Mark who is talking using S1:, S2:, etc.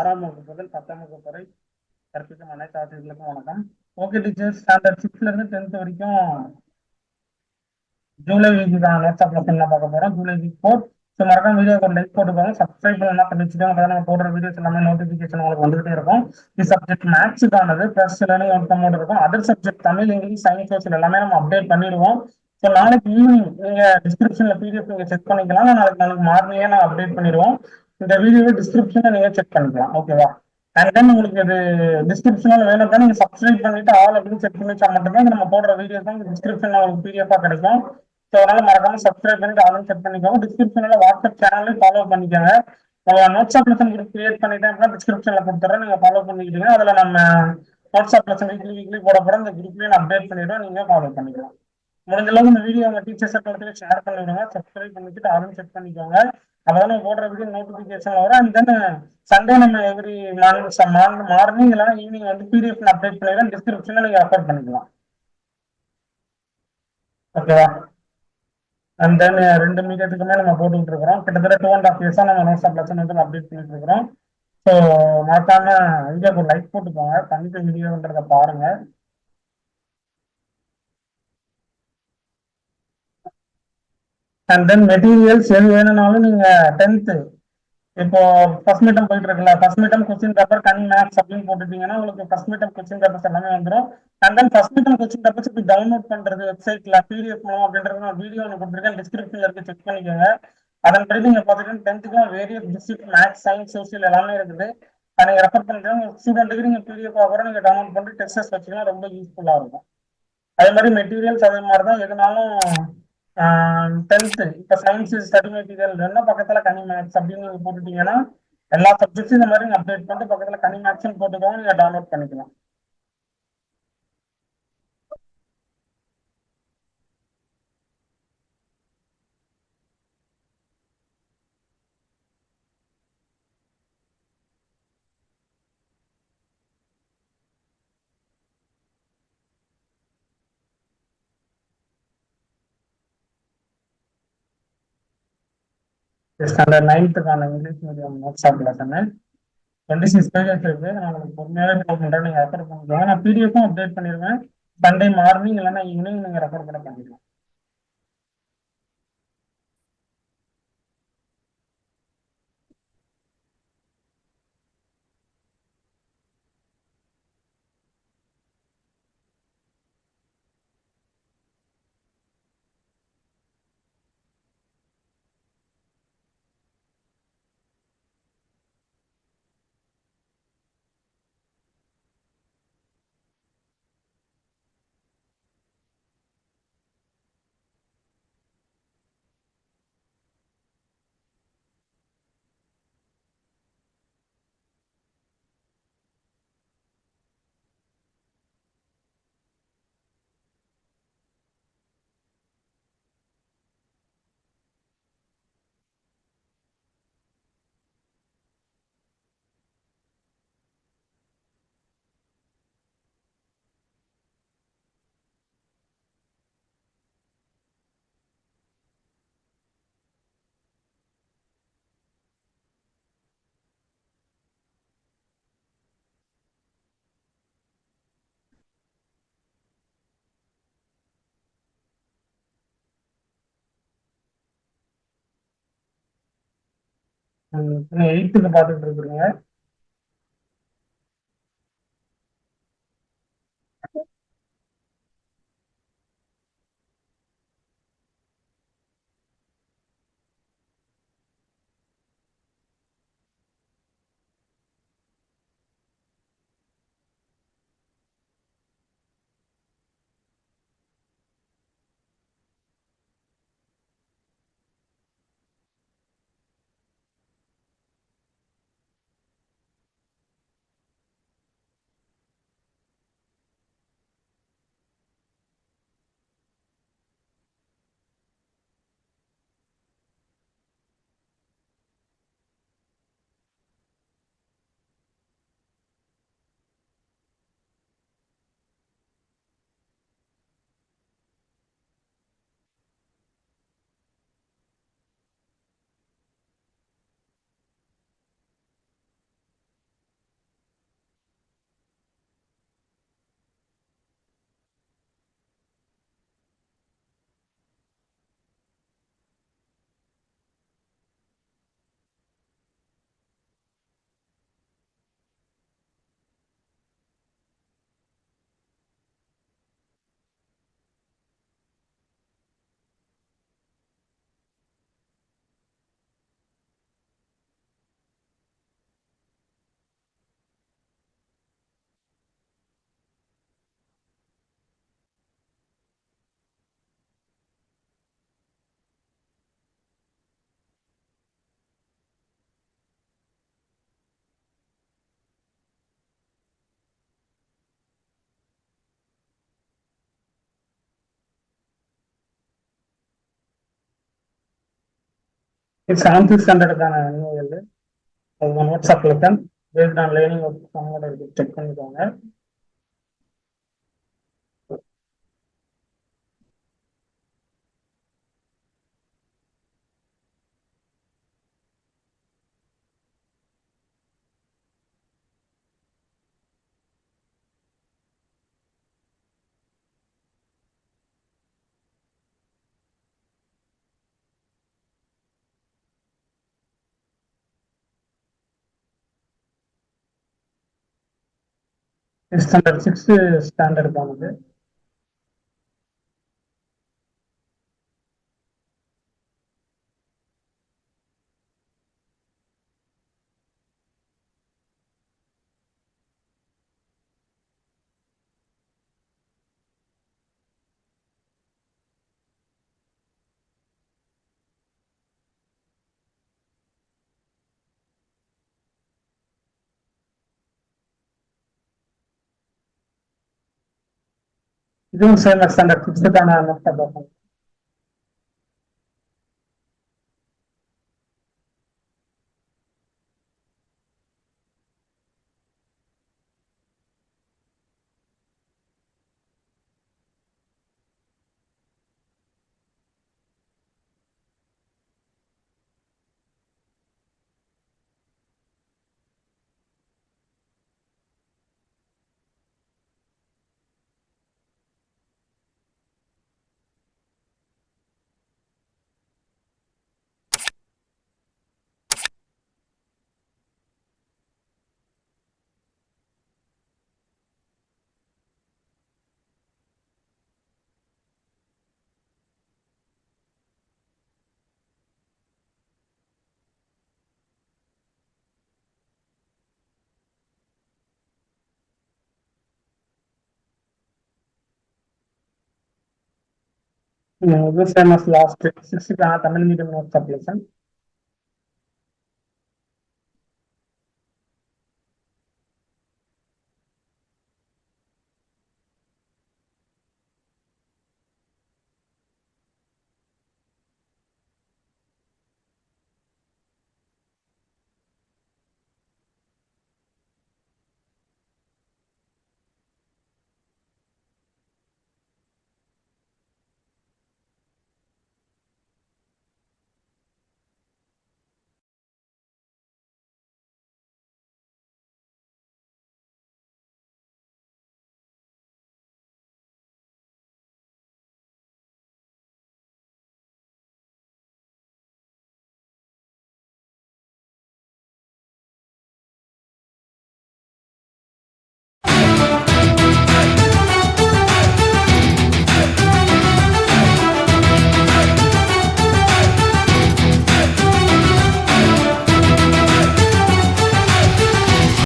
S1: ஆறாம் வகுப்பு முதல் பத்தாம் வகுப்பு வரை கற்பிக்கும் அனைத்து ஆசிரியர்களுக்கும் வணக்கம். ஓகே டீச்சர் ஸ்டாண்டர்ட் சிக்ஸ்ல இருந்து டென்த் வரைக்கும் ஜூலை வீக்குக்கான தான் வாட்ஸ்அப்ல லெசன் பார்க்க போறோம் ஜூலை வீக் ஃபோர் ஸோ மறக்காம வீடியோ ஒரு லைக் போட்டுக்கோங்க. சப்ஸ்கிரைப் பண்ணலாம் பண்ணி வச்சுக்கோங்க. நம்ம போடுற வீடியோஸ் எல்லாமே நோட்டிஃபிகேஷன் உங்களுக்கு வந்துகிட்டே இருக்கும். இது சப்ஜெக்ட் மேக்ஸுக்கானது ப்ளஸ் லேர்னிங் அமௌண்ட் இருக்கும் other subject Tamil English science social எல்லாமே நம்ம அப்டேட் பண்ணிடுவோம். ஸோ நாளைக்கு ஈவினிங் நீங்க டிஸ்கிரிப்ஷன்ல பிடிஎஃப் நீங்க செக் பண்ணிக்கலாம். நாளைக்கு நாளைக்கு மார்னிங்கே நான் அப்டேட் பண்ணிடுவோம். இந்த வீடியோ டிஸ்கிரிப்ஷன்ல நீங்க செக் பண்ணிக்கலாம். ஓகேவா அண்ட் தென் உங்களுக்கு இது டிஸ்கிரிப்ஷன்ல வேணும் நீங்க சப்ஸ்கிரைப் பண்ணிட்டு ஆல் அப்படின்னு செக் பண்ணி வச்சா மட்டும்தான் இது நம்ம போடுற வீடியோஸ் தான் டிஸ்கிரிப்ஷன்ல உங்களுக்கு பிடிஎஃபா கிடைக்கும். ஸோ அதனால மறக்காம சப்ஸ்கிரைப் பண்ணிட்டு ஆலும் செக் பண்ணிக்கோங்க. டிஸ்கிரிப்ஷன்ல வாட்ஸ்அப் சேனலையும் ஃபாலோ பண்ணிக்கோங்க. நோட்ஸ் லெசன் குரூப் கிரியேட் பண்ணிட்டேன் அப்படின்னா டிஸ்கிரிப்ஷன்ல கொடுத்துறேன். நீங்க ஃபாலோ பண்ணிக்கிட்டீங்க அதுல நம்ம நோட்ஸ் லெசன் வீக்லி வீக்லி போட போற இந்த குரூப்லயும் நான் அப்டேட் பண்ணிடுவேன். நீங்க ஃபாலோ பண்ணிக்கலாம். முடிஞ்ச அளவுக்கு இந்த வீடியோ உங்க டீச்சர்ஸ் சர்க்கிளுக்கு ஷேர் பண்ணிவிடுங்க சப்ஸ்கிரைப் பண்ணிட்டு ஆலும் செக் பண்ணிக்கோங்க. அதெல்லாம் போடுறதுக்கு போடுற வீடியோ நோட்டிபிகேஷன் வரும். அண்ட் தென் சண்டே நம்ம எவ்ரி மார்னிங் மார்னிங் இல்லைனா ஈவினிங் வந்து பிடிஎஃப் அப்டேட் பண்ணிடுறேன் டிஸ்கிரிப்ஷன்ல நீங்க ரெஃபர் பண்ணிக்கலாம். ஓகேவா அண்ட் தென் ரெண்டு மீடியத்துக்குமே நம்ம போட்டுக்கிட்டு இருக்கிறோம். கிட்டத்தட்ட டூ அண்ட் ஆஃப் இயர்ஸா நம்ம நோட்ஸ் ஆஃப் லெசன் வந்து அப்டேட் பண்ணிட்டு இருக்கிறோம். ஸோ மறக்காம வீடியோக்கு லைக் போட்டுக்கோங்க. பண்ணிட்டு வீடியோன்றதை பாருங்க. அண்ட் தென் மெட்டீரியல்ஸ் எது வேணும்னாலும் நீங்க டென்த்து இப்போ ஃபர்ஸ்ட் மீட்டம் போயிட்டு இருக்குல்ல ஃபர்ஸ்ட் மீட்டம் கொஸ்டின் பேப்பர் கண் மேக்ஸ் அப்படின்னு போட்டுட்டீங்கன்னா உங்களுக்கு ஃபர்ஸ்ட் மீட்டம் கொஸ்டின் பேப்பர்ஸ் எல்லாமே வந்துடும் and then first midterm question papers இப்படி டவுன்லோட் பண்றது வெப்சைட்ல பிடிஎஃப் மூலம் அப்படின்றது நான் வீடியோ ஒன்று கொடுத்துருக்கேன். டிஸ்கிரிப்ஷன்ல இருக்கு செக் பண்ணிக்கோங்க. அதன்படி நீங்க பார்த்துட்டு டென்த்துக்கும் various district maths science social எல்லாமே இருக்குது. அதை நீங்க ரெஃபர் பண்ணுறேன் ஸ்டூடெண்ட்டுக்கு நீங்க பிடிஎஃப் கூட நீங்க டவுன்லோட் பண்ணிட்டு டெஸ்டஸ் வச்சுக்கலாம் ரொம்ப யூஸ்ஃபுல்லா இருக்கும். அதே மாதிரி மெட்டீரியல்ஸ் அதே மாதிரி தான் எதுனாலும் டென்த்து இப்போ சயின்ஸ் ஸ்டடி மெட்டீரியல் என்ன பக்கத்தில் கனி மேக்ஸ் அப்படின்னு நீங்கள் போட்டுட்டீங்கன்னா எல்லா சப்ஜெக்ட்ஸும் இந்த மாதிரி அப்டேட் பண்ணிட்டு பக்கத்தில் கனி மேக்ஸ்னு போட்டுக்கோங்க நீங்கள் டவுன்லோட் பண்ணிக்கலாம். Standard நைன்த்துக்கான English medium notes of lesson twenty six pages இருக்குது நான் உங்களுக்கு பொறுமையாகவே ப்ரூவ் பண்ணுறேன் நீங்கள் ரெஃபர் பண்ணிக்கலாம் நான் பிடிஎஃப்பும் அப்டேட் பண்ணிடுவேன். சண்டே மார்னிங் இல்லைன்னா ஈவினிங் நீங்கள் ரெஃபர் கூட பண்ணிக்கலாம். எயித்துக்கு பாத்துட்டு இருக்கிறீங்க செவன்த் ஸ்டாண்டர்டுக்கான நினைவுகள் அது one watts of paste on learning check பண்ணிக்கோங்க ஸ்டாண்டர்ட் சிக்ஸ்த் ஸ்டாண்டர்டுக்கானது ಇದು ಸರ್ ಲಕ್ಷ ಲಕ್ಷ ದಾನ ಲಕ್ಷ ಬರ್ಬೋದು No, this time was last 60 Tamil medium note application.